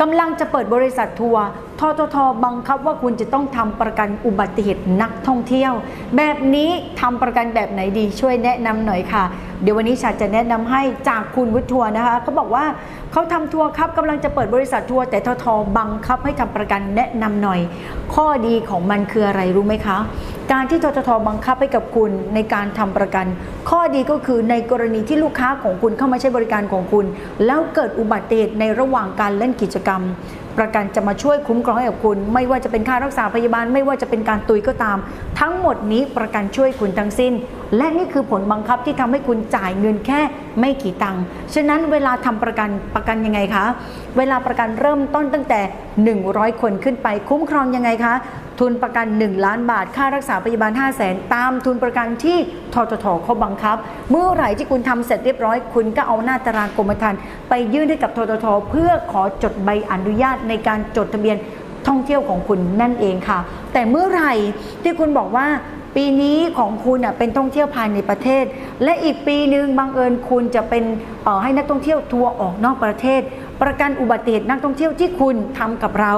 กำลังจะเปิดบริษัททัวร์ทททบังคับว่าคุณจะต้องทำประกันอุบัติเหตุนักท่องเที่ยว แบบนี้ทำประกันแบบไหนดีช่วยแนะนำหน่อยค่ะ เดี๋ยววันนี้ฉันจะแนะนำให้จากคุณวุฒิทัวร์นะคะเขาบอกว่าเขาทำทัวร์ครับกำลังจะเปิดบริษัททัวร์แต่ททบังคับให้ทำประกันแนะนำหน่อย ข้อดีของมันคืออะไรรู้ไหมคะ การที่ทททบังคับให้กับคุณในการทำประกัน ข้อดีก็คือในกรณีที่ลูกค้าของคุณเข้ามาใช้บริการของคุณ แล้วเกิดอุบัติเหตุในระหว่างการเล่นกิจกรรม ประกันจะมาช่วยคุ้มครองให้กับคุณ ไม่ว่าจะเป็นค่ารักษาพยาบาล ไม่ว่าจะเป็นการตุยก็ตาม ทั้งหมดนี้ประกันช่วยคุณทั้งสิ้น และนี่คือผลบังคับที่ทำให้คุณจ่ายเงินแค่ไม่กี่ตังค์ฉะนั้นเวลาทำประกันประกันยังไงคะ เวลาประกันเริ่มต้นตั้งแต่ 100 คนขึ้นไปคุ้มครองยังไงคะทุนประกัน 1 ล้านบาท ค่ารักษาพยาบาล 5 0 0แสนตามทุนประกันที่ทททเขาบังคับ เมื่อไหร่ที่คุณทำเสร็จเรียบร้อย คุณก็เอาหน้าตารางกรมธรรม์ไปยื่นให้กับทททเพื่อขอจดใบอนุญาตในการจดทะเบียนท่องเที่ยวของคุณนั่นเองค่ะ แต่เมื่อไหร่ที่คุณบอกว่าปีนี้ของคุณเป็นท่องเที่ยวภายในประเทศ และอีกปีหนึ่งบังเอิญคุณจะเป็นให้นักท่องเที่ยวทัวร์ออกนอกประเทศ ประกันอุบัติเหตุนักท่องเที่ยวที่คุณทำกับเรา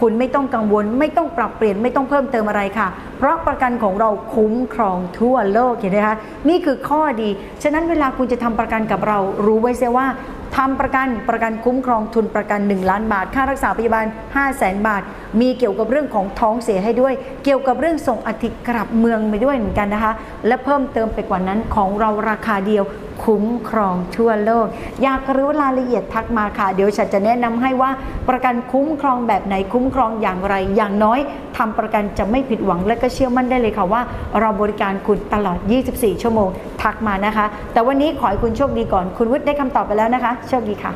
คุณไม่ต้องกังวล ไม่ต้องปรับเปลี่ยนไม่ต้องเพิ่มเติมอะไรค่ะ เพราะประกันของเราคุ้มครองทั่วโลกเห็นไหมคะนี่คือข้อดี ฉะนั้นเวลาคุณจะทำประกันกับเรารู้ไว้เสียว่า ทำประกันประกันคุ้มครองทุนประกัน 1 ล้านบาท ค่ารักษาพยาบาล 5 0 0แสนบาท มีเกี่ยวกับเรื่องของท้องเสียให้ด้วย เกี่ยวกับเรื่องส่งอธิกลับเมืองไปด้วยเหมือนกันนะคะ และเพิ่มเติมไปกว่านั้นของเราราคาเดียว คุ้มครองทั่วโลก อยากรู้รายละเอียดทักมาค่ะ เดี๋ยวฉันจะแนะนำให้ว่าประกันคุ้มครองแบบไหนคุ้มครองอย่างไร อย่างน้อยทำประกันจะไม่ผิดหวังและก็เชื่อมั่นได้เลยค่ะว่า เราบริการคุณตลอด 24 ชั่วโมง ทักมานะคะ แต่วันนี้ขอให้คุณโชคดีก่อน คุณวุฒิได้คำตอบไปแล้วนะคะ โชคดีค่ะ